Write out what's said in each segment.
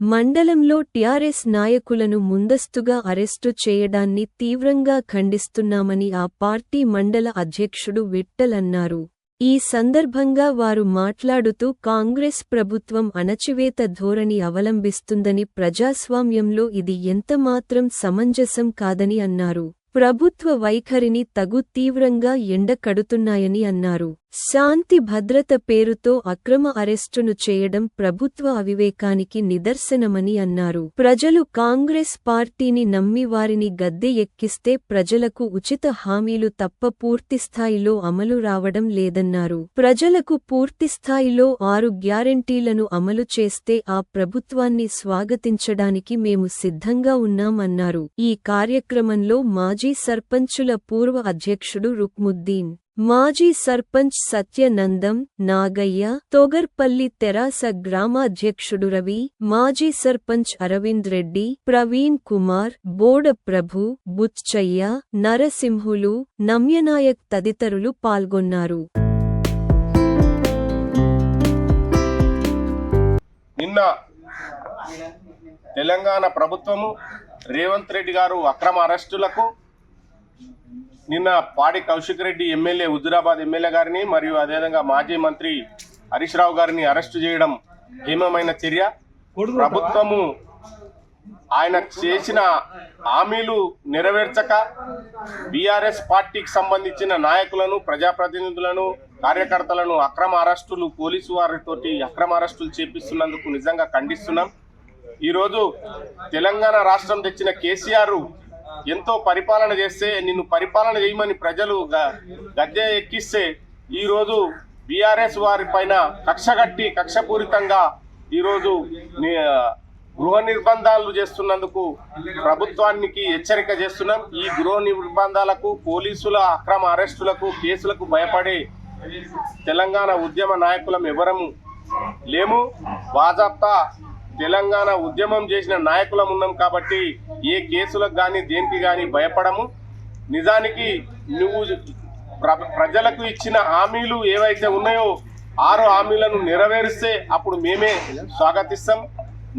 మండలంలో టీఆర్ఎస్ నాయకులను ముందస్తుగా అరెస్టు చేయడాన్ని తీవ్రంగా ఖండిస్తున్నామని ఆ పార్టీ మండల అధ్యక్షుడు విట్టలన్నారు ఈ సందర్భంగా వారు మాట్లాడుతూ కాంగ్రెస్ ప్రభుత్వం అణచివేత ధోరణి అవలంబిస్తుందని ప్రజాస్వామ్యంలో ఇది ఎంతమాత్రం సమంజసం కాదని అన్నారు. ప్రభుత్వ వైఖరిని తగు తీవ్రంగా ఎండకడుతున్నాయని అన్నారు. శాంతి భద్రత పేరుతో అక్రమ అరెస్టును చేయడం ప్రభుత్వ అవివేకానికి నిదర్శనమని అన్నారు. ప్రజలు కాంగ్రెస్ పార్టీని నమ్మి వారిని గద్దె ఎక్కిస్తే ప్రజలకు ఉచిత హామీలు తప్ప పూర్తిస్థాయిలో అమలు రావడం లేదన్నారు. ప్రజలకు పూర్తిస్థాయిలో ఆరు గ్యారెంటీలను అమలు చేస్తే ఆ ప్రభుత్వాన్ని స్వాగతించడానికి మేము సిద్ధంగా ఉన్నామన్నారు. ఈ కార్యక్రమంలో మాజీ సర్పంచుల పూర్వ అధ్యక్షుడు రుక్ముద్దీన్ మాజీ సర్పంచ్ సత్యనందం నాగయ్య తోగర్పల్లి తెరాస గ్రామాధ్యక్షుడు రవి మాజీ సర్పంచ్ అరవింద్ రెడ్డి ప్రవీణ్ కుమార్ బోడ ప్రభు బుచ్చయ్య నరసింహులు నమ్యనాయక్ తదితరులు పాల్గొన్నారు. నిన్న తెలంగాణ ప్రభుత్వము రేవంత్ రెడ్డి గారు అక్రమ అరెస్టులకు నిన్న పాడి కౌశిక్ రెడ్డి ఎమ్మెల్యే హుజురాబాద్ ఎమ్మెల్యే గారిని మరియు అదేవిధంగా మాజీ మంత్రి హరీష్ రావు గారిని అరెస్టు చేయడం హేమమైన చర్య. ప్రభుత్వము ఆయన చేసిన హామీలు నెరవేర్చక బీఆర్ఎస్ పార్టీకి సంబంధించిన నాయకులను ప్రజాప్రతినిధులను కార్యకర్తలను అక్రమ అరెస్టులు పోలీసు వారితోటి అక్రమ అరెస్టులు చేపిస్తున్నందుకు నిజంగా ఖండిస్తున్నాం. ఈరోజు తెలంగాణ రాష్ట్రం తెచ్చిన కేసీఆర్ ఎంతో పరిపాలన చేస్తే నిన్ను పరిపాలన చేయమని ప్రజలు గ- గద్దె ఎక్కిస్తే ఈరోజు బీఆర్ఎస్ వారి పైన కక్షగట్టి కక్షపూరితంగా ఈరోజు గృహ నిర్బంధాలు చేస్తున్నందుకు ప్రభుత్వానికి హెచ్చరిక చేస్తున్నాం. ఈ గృహ నిర్బంధాలకు పోలీసుల అక్రమ అరెస్టులకు కేసులకు భయపడే తెలంగాణ ఉద్యమ నాయకులం ఎవరము లేము? బాజాప్తా తెలంగాణ ఉద్యమం చేసిన నాయకులం ఉన్నాం కాబట్టి ఏ కేసులకు కానీ దేనికి కానీ భయపడము. నిజానికి నువ్వు ప్రజలకు ఇచ్చిన హామీలు ఏవైతే ఉన్నాయో ఆరు హామీలను నెరవేరిస్తే అప్పుడు మేమే స్వాగతిస్తాం.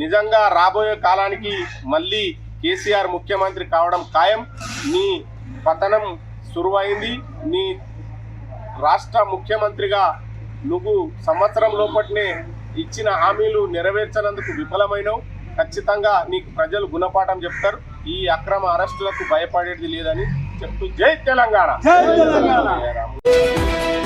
నిజంగా రాబోయే కాలానికి మళ్ళీ కేసీఆర్ ముఖ్యమంత్రి కావడం ఖాయం. నీ పతనం సురువైంది. నీ రాష్ట్ర ముఖ్యమంత్రిగా నువ్వు సంవత్సరం లోపట్నే ఇచ్చిన హామీలు నెరవేర్చనందుకు విఫలమైనవు. ఖచ్చితంగా నీకు ప్రజలు గుణపాఠం చెప్తారు. ఈ అక్రమ అరెస్టులకు భయపడేది లేదని చెప్తూ జై తెలంగాణ. జై తెలంగాణ.